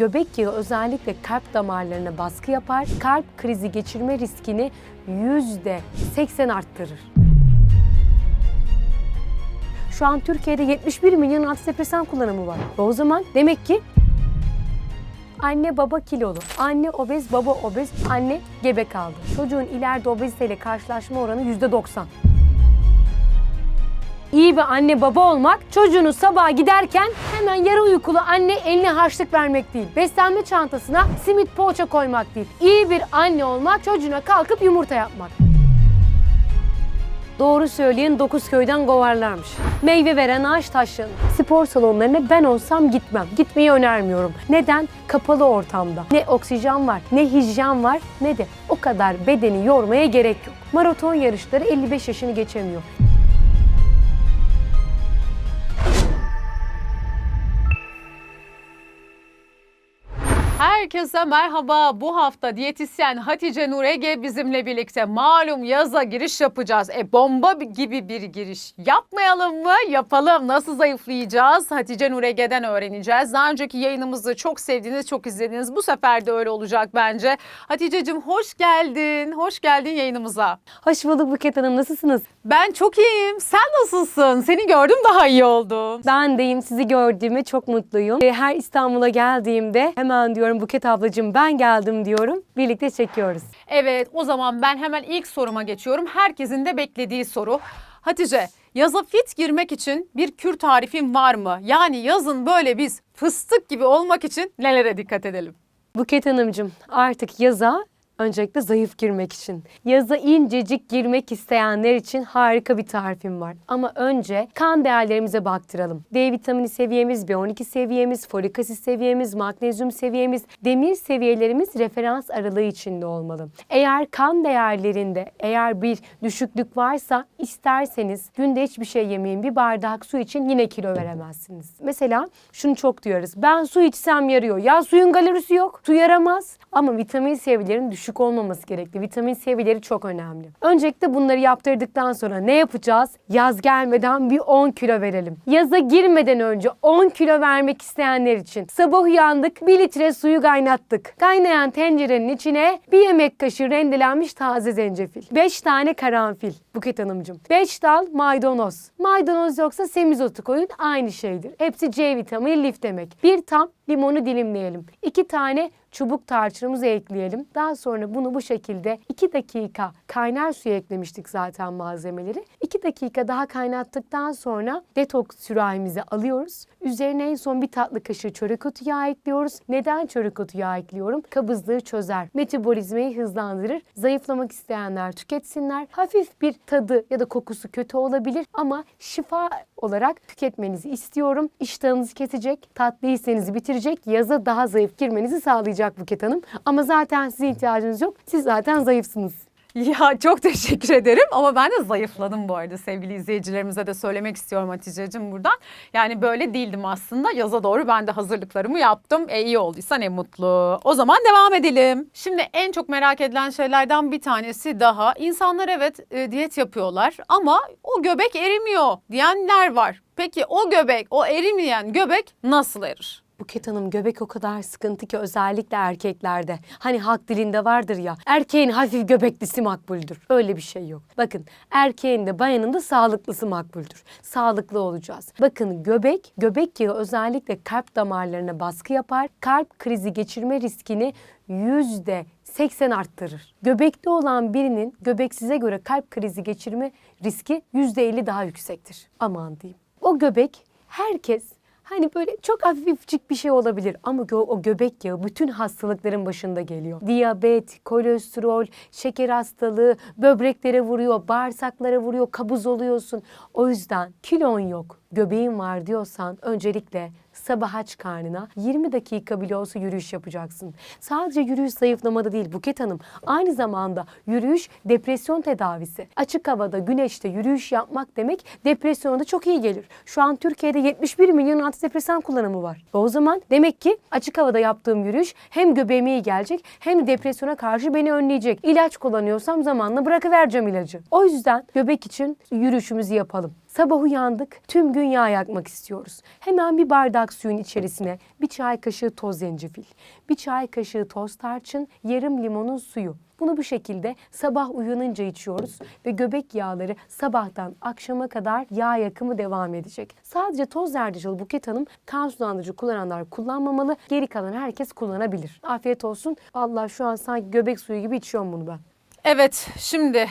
Göbek yağı özellikle kalp damarlarına baskı yapar. Kalp krizi geçirme riskini %80 arttırır. Şu an Türkiye'de 71 milyon antidepresan kullanımı var. O zaman demek ki Anne baba kilolu, anne obez, baba obez, anne gebe kaldı. Çocuğun ileride obeziteyle karşılaşma oranı %90. İyi bir anne baba olmak, çocuğunuz sabaha giderken hemen yarı uykulu anne eline harçlık vermek değil. Beslenme çantasına simit poğaça koymak değil. İyi bir anne olmak, çocuğuna kalkıp yumurta yapmak. Doğru söyleyen dokuz köyden kovarlarmış. Meyve veren ağaç taşlanır. Spor salonlarına ben olsam gitmem. Gitmeyi önermiyorum. Neden? Kapalı ortamda. Ne oksijen var, ne hijyen var, ne de o kadar bedeni yormaya gerek yok. Maraton yarışları 55 yaşını geçemiyor. Herkese merhaba. Bu hafta diyetisyen Hatice Nur Ege bizimle birlikte malum yaza giriş yapacağız. E bomba gibi bir giriş. Yapmayalım mı? Yapalım. Nasıl zayıflayacağız? Hatice Nur Ege'den öğreneceğiz. Daha önceki yayınımızı çok sevdiğiniz, çok izlediğiniz. Bu sefer de öyle olacak bence. Hatice'cim hoş geldin. Hoş geldin yayınımıza. Hoş bulduk Buket Hanım. Nasılsınız? Ben çok iyiyim. Sen nasılsın? Seni gördüm daha iyi oldum. Ben deyim sizi gördüğüme çok mutluyum. Her İstanbul'a geldiğimde hemen diyorum Buket ablacığım ben geldim diyorum. Birlikte çekiyoruz. Evet o zaman ben hemen ilk soruma geçiyorum. Herkesin de beklediği soru. Hatice yaza fit girmek için bir kür tarifin var mı? Yani yazın böyle biz fıstık gibi olmak için nelere dikkat edelim? Buket Hanımcığım artık yaza öncelikle zayıf girmek için. Yaza incecik girmek isteyenler için harika bir tarifim var. Ama önce kan değerlerimize baktıralım. D vitamini seviyemiz, B12 seviyemiz, folik asit seviyemiz, magnezyum seviyemiz, demir seviyelerimiz referans aralığı içinde olmalı. Eğer kan değerlerinde eğer bir düşüklük varsa isterseniz günde hiçbir şey yemeyin bir bardak su için yine kilo veremezsiniz. Mesela şunu çok duyarız. Ben su içsem yarıyor. Ya suyun kalorisi yok. Su yaramaz. Ama vitamin seviyelerinin düşük olmaması gerekli. Vitamin seviyeleri çok önemli. Öncelikle bunları yaptırdıktan sonra ne yapacağız? Yaz gelmeden bir 10 kilo verelim. Yaza girmeden önce 10 kilo vermek isteyenler için sabah uyandık 1 litre suyu kaynattık. Kaynayan tencerenin içine bir yemek kaşığı rendelenmiş taze zencefil. 5 tane karanfil Buket Hanımcığım. 5 dal maydanoz. Maydanoz yoksa semizotu koyun aynı şeydir. Hepsi C vitamini lif demek. Bir tam limonu dilimleyelim. 2 tane çubuk tarçınımızı ekleyelim. Daha sonra bunu bu şekilde 2 dakika kaynar suya eklemiştik zaten malzemeleri. 2 dakika daha kaynattıktan sonra detoks sürahimizi alıyoruz. Üzerine en son bir tatlı kaşığı çörek otu yağı ekliyoruz. Neden çörek otu yağı ekliyorum? Kabızlığı çözer. Metabolizmayı hızlandırır. Zayıflamak isteyenler tüketsinler. Hafif bir tadı ya da kokusu kötü olabilir ama şifa olarak tüketmenizi istiyorum. İştahınızı kesecek, tatlı hissenizi bitirecek, yaza daha zayıf girmenizi sağlayacak Buket Hanım. Ama zaten size ihtiyacınız yok. Siz zaten zayıfsınız. Ya çok teşekkür ederim ama ben de zayıfladım bu arada sevgili izleyicilerimize de söylemek istiyorum Hatice'cim buradan. Yani böyle değildim aslında yaza doğru ben de hazırlıklarımı yaptım. E iyi olduysa ne mutlu. O zaman devam edelim. Şimdi en çok merak edilen şeylerden bir tanesi daha. İnsanlar evet e, diyet yapıyorlar ama o göbek erimiyor diyenler var. Peki o göbek, o erimeyen göbek nasıl erir? Buket Hanım göbek o kadar sıkıntı ki özellikle erkeklerde. Hani halk dilinde vardır ya erkeğin hafif göbeklisi makbuldür. Öyle bir şey yok. Bakın erkeğin de bayanın da sağlıklısı makbuldür. Sağlıklı olacağız. Bakın göbek, göbek yağı özellikle kalp damarlarına baskı yapar. Kalp krizi geçirme riskini yüzde 80 arttırır. Göbekte olan birinin göbeksize göre kalp krizi geçirme riski yüzde 50 daha yüksektir. Aman diyeyim. O göbek herkes Hani böyle çok hafifçik bir şey olabilir ama gö- o göbek yağı bütün hastalıkların başında geliyor. Diyabet, kolesterol, şeker hastalığı, böbreklere vuruyor, bağırsaklara vuruyor, kabuz oluyorsun. O yüzden kilon yok, göbeğin var diyorsan öncelikle sabah aç karnına 20 dakika bile olsa yürüyüş yapacaksın. Sadece yürüyüş zayıflamada değil Buket Hanım. Aynı zamanda yürüyüş depresyon tedavisi. Açık havada, güneşte yürüyüş yapmak demek depresyona da çok iyi gelir. Şu an Türkiye'de 71 milyon antidepresan kullanımı var. O zaman demek ki açık havada yaptığım yürüyüş hem göbeğime iyi gelecek hem de depresyona karşı beni önleyecek. İlaç kullanıyorsam zamanla bırakıvereceğim ilacı. O yüzden göbek için yürüyüşümüzü yapalım. Sabah uyandık, tüm gün yağ yakmak istiyoruz. Hemen bir bardak suyun içerisine bir çay kaşığı toz zencefil, bir çay kaşığı toz tarçın, yarım limonun suyu. Bunu bu şekilde sabah uyanınca içiyoruz ve göbek yağları sabahtan akşama kadar yağ yakımı devam edecek. Sadece toz zerdeçal Buket Hanım kan sulandırıcı kullananlar kullanmamalı. Geri kalan herkes kullanabilir. Afiyet olsun. Allah şu an sanki göbek suyu gibi içiyorum bunu ben. Evet şimdi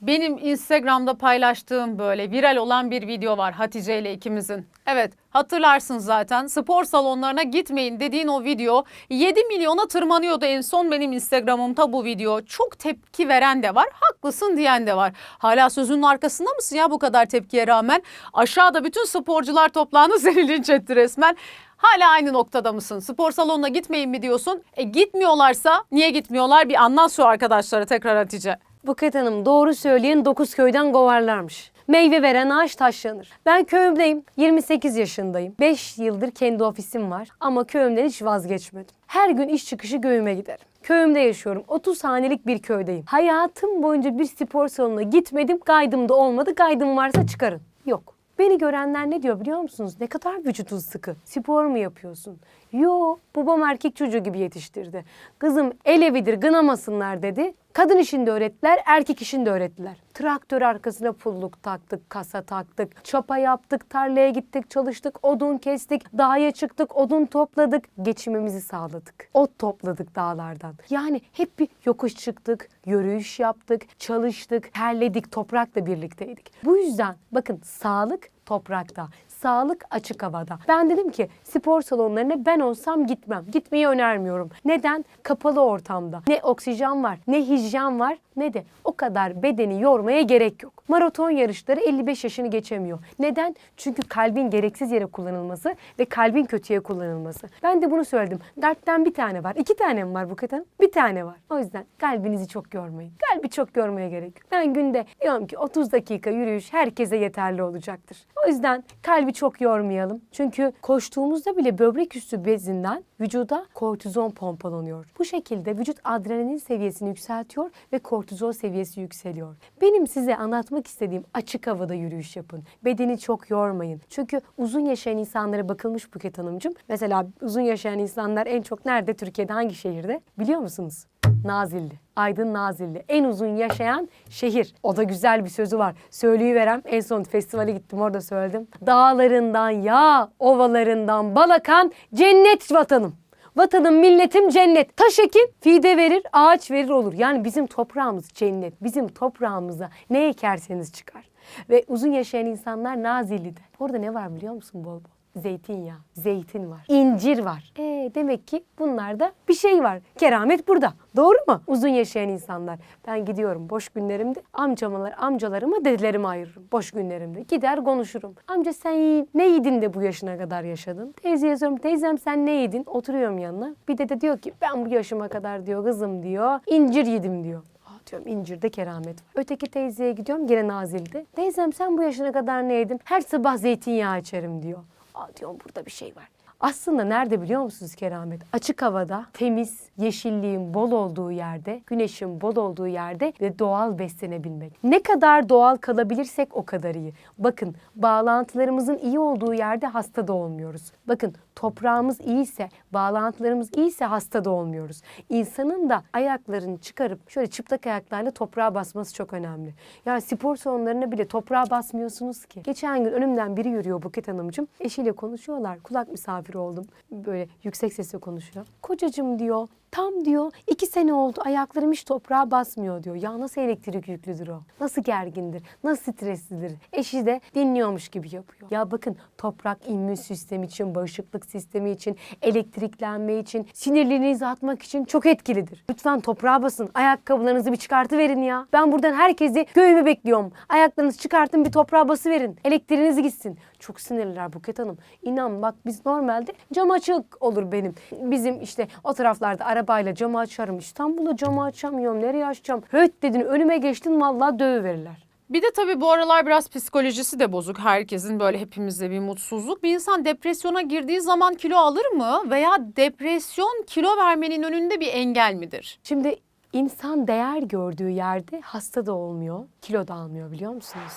benim Instagram'da paylaştığım böyle viral olan bir video var Hatice ile ikimizin. Evet hatırlarsın zaten spor salonlarına gitmeyin dediğin o video 7 milyona tırmanıyordu en son benim Instagram'ımda bu video. Çok tepki veren de var haklısın diyen de var. Hala sözünün arkasında mısın ya bu kadar tepkiye rağmen? Aşağıda bütün sporcular toplandı seni linç etti resmen. Hala aynı noktada mısın? Spor salonuna gitmeyin mi diyorsun? E gitmiyorlarsa niye gitmiyorlar? Bir anlat şu arkadaşlara tekrar Hatice. Buket Hanım doğru söyleyen dokuz köyden kovarlarmış. Meyve veren ağaç taşlanır. Ben köyümdeyim. 28 yaşındayım. 5 yıldır kendi ofisim var. Ama köyümden hiç vazgeçmedim. Her gün iş çıkışı köyüme giderim. Köyümde yaşıyorum. 30 hanelik bir köydeyim. Hayatım boyunca bir spor salonuna gitmedim. Kaydım da olmadı. Kaydım varsa çıkarın. Yok. Beni görenler ne diyor biliyor musunuz? Ne kadar vücudun sıkı. Spor mu yapıyorsun? Yo, babam erkek çocuğu gibi yetiştirdi. Kızım el evidir gınamasınlar dedi. Kadın işinde öğrettiler, erkek işinde öğrettiler. Traktör arkasına pulluk taktık, kasa taktık, çapa yaptık, tarlaya gittik, çalıştık, odun kestik, dağa çıktık, odun topladık, geçimimizi sağladık. Ot topladık dağlardan. Yani hep bir yokuş çıktık, yürüyüş yaptık, çalıştık, terledik, toprakla birlikteydik. Bu yüzden bakın sağlık toprakta, sağlık açık havada. Ben dedim ki spor salonlarına ben olsam gitmem. Gitmeyi önermiyorum. Neden? Kapalı ortamda. Ne oksijen var, ne hijyen var, ne de o kadar bedeni yormaya gerek yok. Maraton yarışları 55 yaşını geçemiyor. Neden? Çünkü kalbin gereksiz yere kullanılması ve kalbin kötüye kullanılması. Ben de bunu söyledim. Dertten bir tane var. iki tane mi var Buket Hanım? Bir tane var. O yüzden kalbinizi çok yormayın. Kalbi çok yormaya gerek yok. Ben günde diyorum ki 30 dakika yürüyüş herkese yeterli olacaktır. O yüzden kalbi çok yormayalım. Çünkü koştuğumuzda bile böbrek üstü bezinden vücuda kortizon pompalanıyor. Bu şekilde vücut adrenalin seviyesini yükseltiyor ve kortizol seviyesi yükseliyor. Benim size anlatmak istediğim açık havada yürüyüş yapın. Bedeni çok yormayın. Çünkü uzun yaşayan insanlara bakılmış Buket Hanımcığım. Mesela uzun yaşayan insanlar en çok nerede? Türkiye'de hangi şehirde? Biliyor musunuz? Nazilli. Aydın Nazilli. En uzun yaşayan şehir. O da güzel bir sözü var. Söyleyiverem. En son festivale gittim orada söyledim. Dağlarından yağ, ovalarından balakan cennet vatanım. Vatanım, milletim cennet. Taş ekin, fide verir, ağaç verir olur. Yani bizim toprağımız cennet. Bizim toprağımıza ne ekerseniz çıkar. Ve uzun yaşayan insanlar Nazilli'de. Orada ne var biliyor musun bol bol? Zeytinyağı, zeytin var, incir var. E demek ki bunlarda bir şey var. Keramet burada. Doğru mu? Uzun yaşayan insanlar. Ben gidiyorum boş günlerimde amcamalar, amcalarıma dedelerime ayırırım. Boş günlerimde. Gider konuşurum. Amca sen ne yedin de bu yaşına kadar yaşadın? Teyzeye soruyorum. Teyzem sen ne yedin? Oturuyorum yanına. Bir dede diyor ki ben bu yaşıma kadar diyor kızım diyor. incir yedim diyor. Diyorum incirde keramet var. Öteki teyzeye gidiyorum gene Nazil'de. Teyzem sen bu yaşına kadar ne yedin? Her sabah zeytinyağı içerim diyor. Aa diyorum burada bir şey var. Aslında nerede biliyor musunuz keramet? Açık havada, temiz, yeşilliğin bol olduğu yerde, güneşin bol olduğu yerde ve doğal beslenebilmek. Ne kadar doğal kalabilirsek o kadar iyi. Bakın bağlantılarımızın iyi olduğu yerde hasta da olmuyoruz. Bakın toprağımız iyiyse, bağlantılarımız iyiyse hasta da olmuyoruz. İnsanın da ayaklarını çıkarıp şöyle çıplak ayaklarla toprağa basması çok önemli. Ya spor salonlarına bile toprağa basmıyorsunuz ki. Geçen gün önümden biri yürüyor Buket Hanımcığım. Eşiyle konuşuyorlar. Kulak misafiri oldum. Böyle yüksek sesle konuşuyor. Kocacığım diyor Tam diyor iki sene oldu ayaklarım hiç toprağa basmıyor diyor. Ya nasıl elektrik yüklüdür o? Nasıl gergindir? Nasıl streslidir? Eşi de dinliyormuş gibi yapıyor. Ya bakın toprak immün sistemi için, bağışıklık sistemi için, elektriklenme için, sinirlerinizi atmak için çok etkilidir. Lütfen toprağa basın. Ayakkabılarınızı bir çıkartıverin ya. Ben buradan herkesi köyümü bekliyorum. Ayaklarınızı çıkartın bir toprağa basıverin. Elektriğiniz gitsin. Çok sinirliler Buket Hanım. İnan bak biz normalde cam açık olur benim. Bizim işte o taraflarda arabayla camı açarım. İstanbul'da camı açamıyorum. Nereye açacağım? Höt dedin önüme geçtin vallahi dövüverirler. Bir de tabii bu aralar biraz psikolojisi de bozuk. Herkesin böyle hepimizde bir mutsuzluk. Bir insan depresyona girdiği zaman kilo alır mı? Veya depresyon kilo vermenin önünde bir engel midir? Şimdi insan değer gördüğü yerde hasta da olmuyor, kilo da almıyor biliyor musunuz?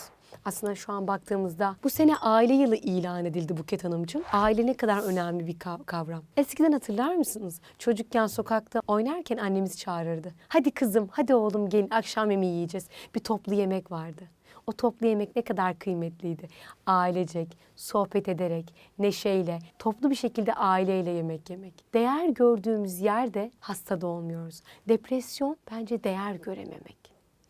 Aslında şu an baktığımızda bu sene aile yılı ilan edildi Buket Hanımcığım. Aile ne kadar önemli bir kav- kavram. Eskiden hatırlar mısınız? Çocukken sokakta oynarken annemiz çağırırdı. Hadi kızım, hadi oğlum gelin akşam yemeği yiyeceğiz. Bir toplu yemek vardı. O toplu yemek ne kadar kıymetliydi. Ailecek, sohbet ederek, neşeyle, toplu bir şekilde aileyle yemek yemek. Değer gördüğümüz yerde hasta da olmuyoruz. Depresyon bence değer görememek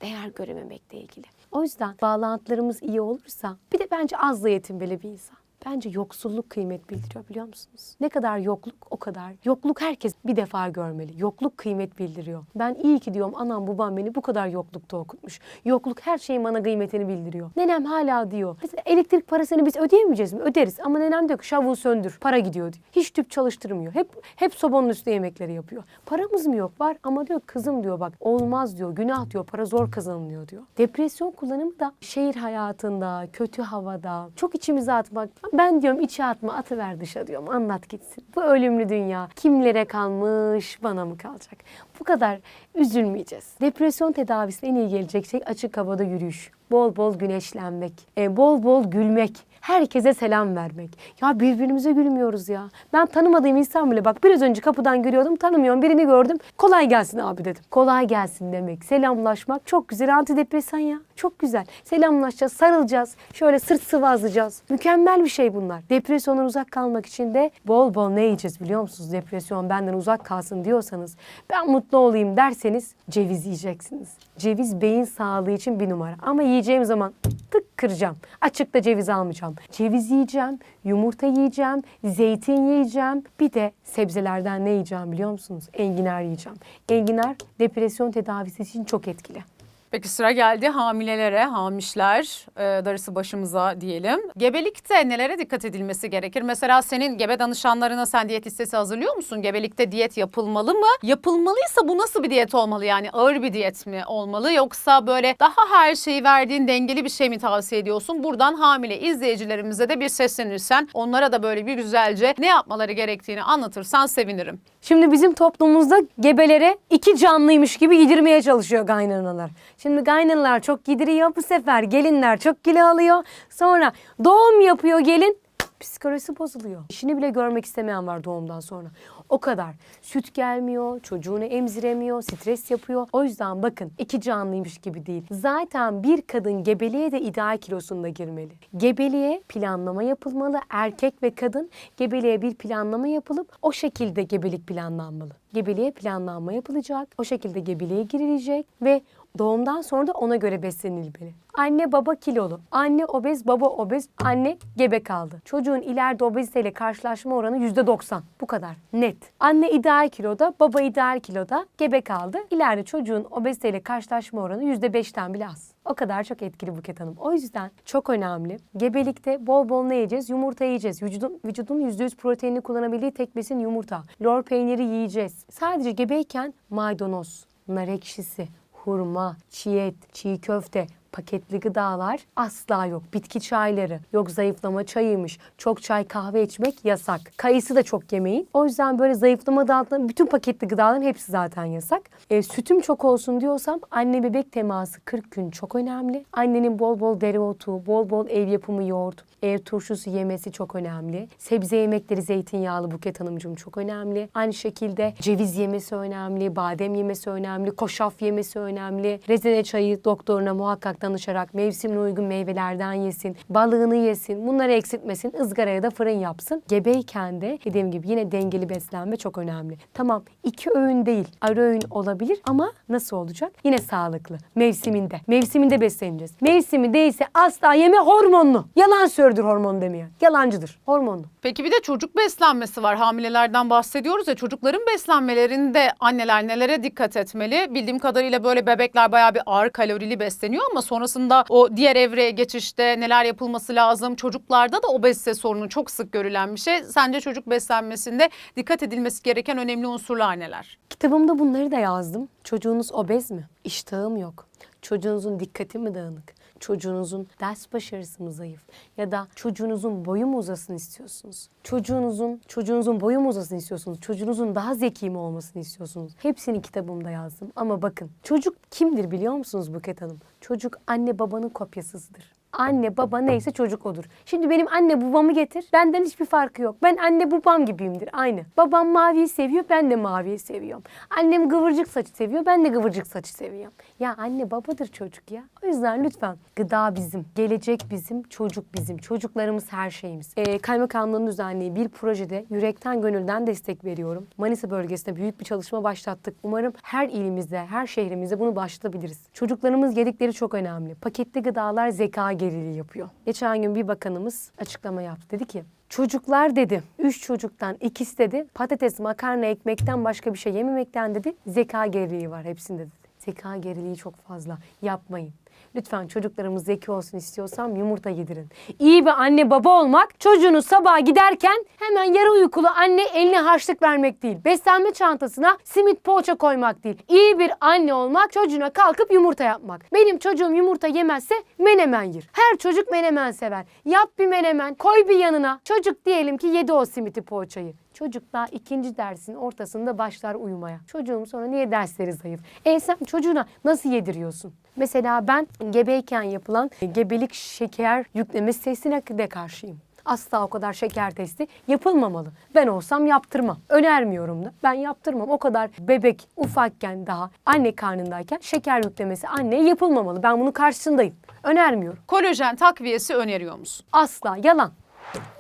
değer görememekle ilgili. O yüzden bağlantılarımız iyi olursa bir de bence azla yetinmeli bir insan. Bence yoksulluk kıymet bildiriyor biliyor musunuz? Ne kadar yokluk o kadar. Yokluk herkes bir defa görmeli. Yokluk kıymet bildiriyor. Ben iyi ki diyorum anam babam beni bu kadar yoklukta okutmuş. Yokluk her şeyin bana kıymetini bildiriyor. Nenem hala diyor. Mesela elektrik parasını biz ödeyemeyeceğiz mi? Öderiz. Ama nenem diyor ki şavuğu söndür. Para gidiyor diyor. Hiç tüp çalıştırmıyor. Hep hep sobanın üstü yemekleri yapıyor. Paramız mı yok? Var ama diyor kızım diyor bak olmaz diyor. Günah diyor. Para zor kazanılıyor diyor. Depresyon kullanımı da şehir hayatında, kötü havada, çok içimize atmak. Ben diyorum içe atma, atıver dışa diyorum. Anlat gitsin. Bu ölümlü dünya kimlere kalmış, bana mı kalacak? Bu kadar üzülmeyeceğiz. Depresyon tedavisine en iyi gelecek şey açık havada yürüyüş. Bol bol güneşlenmek, e, bol bol gülmek, herkese selam vermek. Ya birbirimize gülmüyoruz ya. Ben tanımadığım insan bile bak biraz önce kapıdan görüyordum tanımıyorum birini gördüm. Kolay gelsin abi dedim. Kolay gelsin demek, selamlaşmak çok güzel antidepresan ya. Çok güzel. Selamlaşacağız, sarılacağız. Şöyle sırt sıvazlayacağız. Mükemmel bir şey bunlar. Depresyondan uzak kalmak için de bol bol ne yiyeceğiz biliyor musunuz? Depresyon benden uzak kalsın diyorsanız, ben mutlu olayım derseniz ceviz yiyeceksiniz. Ceviz beyin sağlığı için bir numara. Ama yiyeceğim zaman tık kıracağım. Açıkta ceviz almayacağım. Ceviz yiyeceğim, yumurta yiyeceğim, zeytin yiyeceğim. Bir de sebzelerden ne yiyeceğim biliyor musunuz? Enginar yiyeceğim. Enginar depresyon tedavisi için çok etkili. Peki sıra geldi hamilelere, hamişler, e, darısı başımıza diyelim. Gebelikte nelere dikkat edilmesi gerekir? Mesela senin gebe danışanlarına sen diyet listesi hazırlıyor musun? Gebelikte diyet yapılmalı mı? Yapılmalıysa bu nasıl bir diyet olmalı? Yani ağır bir diyet mi olmalı? Yoksa böyle daha her şeyi verdiğin dengeli bir şey mi tavsiye ediyorsun? Buradan hamile izleyicilerimize de bir seslenirsen, onlara da böyle bir güzelce ne yapmaları gerektiğini anlatırsan sevinirim. Şimdi bizim toplumumuzda gebelere iki canlıymış gibi yedirmeye çalışıyor kaynanalar. Şimdi kaynanalar çok yediriyor bu sefer gelinler çok kilo alıyor. Sonra doğum yapıyor gelin psikolojisi bozuluyor. İşini bile görmek istemeyen var doğumdan sonra. O kadar. Süt gelmiyor, çocuğunu emziremiyor, stres yapıyor. O yüzden bakın iki canlıymış gibi değil. Zaten bir kadın gebeliğe de ideal kilosunda girmeli. Gebeliğe planlama yapılmalı. Erkek ve kadın gebeliğe bir planlama yapılıp o şekilde gebelik planlanmalı. Gebeliğe planlanma yapılacak. O şekilde gebeliğe girilecek ve Doğumdan sonra da ona göre beslenilmeli. Anne baba kilolu, anne obez, baba obez, anne gebe kaldı. Çocuğun ileride obeziteyle karşılaşma oranı %90. Bu kadar net. Anne ideal kiloda, baba ideal kiloda, gebe kaldı. İleride çocuğun obeziteyle karşılaşma oranı %5'ten bile az. O kadar çok etkili Buket Hanım. O yüzden çok önemli. Gebelikte bol bol ne yiyeceğiz? Yumurta yiyeceğiz. Vücudun, vücudun %100 proteinini kullanabildiği tek besin yumurta. Lor peyniri yiyeceğiz. Sadece gebeyken maydanoz, nar ekşisi, hurma, çiğ et, çiğ köfte, paketli gıdalar asla yok. Bitki çayları, yok zayıflama çayıymış. Çok çay kahve içmek yasak. Kayısı da çok yemeyin. O yüzden böyle zayıflama altında bütün paketli gıdaların hepsi zaten yasak. E, sütüm çok olsun diyorsam anne bebek teması 40 gün çok önemli. Annenin bol bol dereotu, bol bol ev yapımı yoğurt, ev turşusu yemesi çok önemli. Sebze yemekleri zeytinyağlı Buket Hanımcığım çok önemli. Aynı şekilde ceviz yemesi önemli, badem yemesi önemli, koşaf yemesi önemli. Rezene çayı doktoruna muhakkak danışarak mevsimine uygun meyvelerden yesin, balığını yesin, bunları eksiltmesin, ızgaraya da fırın yapsın. Gebeyken de dediğim gibi yine dengeli beslenme çok önemli. Tamam iki öğün değil, ara öğün olabilir ama nasıl olacak? Yine sağlıklı, mevsiminde. Mevsiminde besleneceğiz. Mevsimi değilse asla yeme hormonlu. Yalan söylüyor hormon demiyor. Yalancıdır, hormonlu. Peki bir de çocuk beslenmesi var. Hamilelerden bahsediyoruz ya çocukların beslenmelerinde anneler nelere dikkat etmeli? Bildiğim kadarıyla böyle bebekler bayağı bir ağır kalorili besleniyor ama sonrasında o diğer evreye geçişte neler yapılması lazım? Çocuklarda da obezite sorunu çok sık görülen bir şey. Sence çocuk beslenmesinde dikkat edilmesi gereken önemli unsurlar neler? Kitabımda bunları da yazdım. Çocuğunuz obez mi? İştahım yok. Çocuğunuzun dikkati mi dağınık? Çocuğunuzun ders başarısı mı zayıf? Ya da çocuğunuzun boyu mu uzasın istiyorsunuz? Çocuğunuzun çocuğunuzun boyu mu uzasın istiyorsunuz? Çocuğunuzun daha zeki mi olmasını istiyorsunuz? Hepsini kitabımda yazdım. Ama bakın çocuk kimdir biliyor musunuz Buket Hanım? Çocuk anne babanın kopyasızdır. Anne baba neyse çocuk odur. Şimdi benim anne babamı getir. Benden hiçbir farkı yok. Ben anne babam gibiyimdir aynı. Babam maviyi seviyor ben de maviyi seviyorum. Annem kıvırcık saçı seviyor ben de kıvırcık saçı seviyorum. Ya anne babadır çocuk ya. O yüzden lütfen gıda bizim, gelecek bizim, çocuk bizim. Çocuklarımız her şeyimiz. Ee, kaymakamlığın düzenlediği bir projede yürekten gönülden destek veriyorum. Manisa bölgesinde büyük bir çalışma başlattık. Umarım her ilimizde, her şehrimizde bunu başlatabiliriz. Çocuklarımız yedikleri çok önemli. Paketli gıdalar zeka geriliği yapıyor. Geçen gün bir bakanımız açıklama yaptı. Dedi ki Çocuklar dedi, üç çocuktan ikisi dedi patates, makarna, ekmekten başka bir şey yememekten dedi zeka geriliği var hepsinde dedi. Zeka geriliği çok fazla. Yapmayın. Lütfen çocuklarımız zeki olsun istiyorsam yumurta yedirin. İyi bir anne baba olmak çocuğunu sabah giderken hemen yarı uykulu anne eline harçlık vermek değil. Beslenme çantasına simit poğaça koymak değil. İyi bir anne olmak çocuğuna kalkıp yumurta yapmak. Benim çocuğum yumurta yemezse menemen yer. Her çocuk menemen sever. Yap bir menemen koy bir yanına. Çocuk diyelim ki yedi o simiti poğaçayı. Çocuk daha ikinci dersin ortasında başlar uyumaya. Çocuğum sonra niye dersleri zayıf? E sen çocuğuna nasıl yediriyorsun? Mesela ben gebeyken yapılan gebelik şeker yüklemesi testine de karşıyım. Asla o kadar şeker testi yapılmamalı. Ben olsam yaptırmam. Önermiyorum da. Ben yaptırmam. O kadar bebek ufakken daha anne karnındayken şeker yüklemesi anneye yapılmamalı. Ben bunun karşısındayım. Önermiyorum. Kolajen takviyesi öneriyor musun? Asla yalan.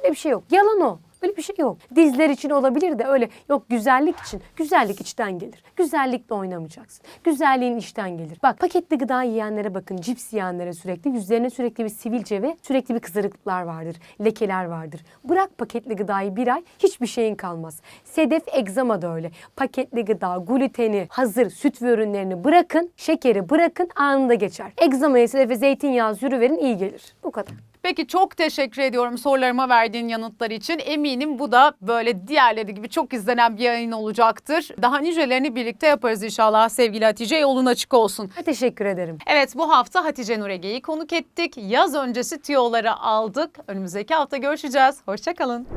Öyle bir şey yok. Yalan o. Öyle bir şey yok. Dizler için olabilir de öyle yok güzellik için. Güzellik içten gelir. Güzellikle oynamayacaksın. Güzelliğin içten gelir. Bak paketli gıda yiyenlere bakın. Cips yiyenlere sürekli yüzlerine sürekli bir sivilce ve sürekli bir kızarıklıklar vardır. Lekeler vardır. Bırak paketli gıdayı bir ay hiçbir şeyin kalmaz. Sedef egzama da öyle. Paketli gıda, gluteni, hazır süt ve ürünlerini bırakın. Şekeri bırakın anında geçer. Egzamaya sedefe zeytinyağı sürüverin iyi gelir. Bu kadar. Peki çok teşekkür ediyorum sorularıma verdiğin yanıtlar için. Eminim bu da böyle diğerleri gibi çok izlenen bir yayın olacaktır. Daha nicelerini birlikte yaparız inşallah sevgili Hatice. Yolun açık olsun. Teşekkür ederim. Evet bu hafta Hatice Nurege'yi konuk ettik. Yaz öncesi tiyoları aldık. Önümüzdeki hafta görüşeceğiz. Hoşçakalın.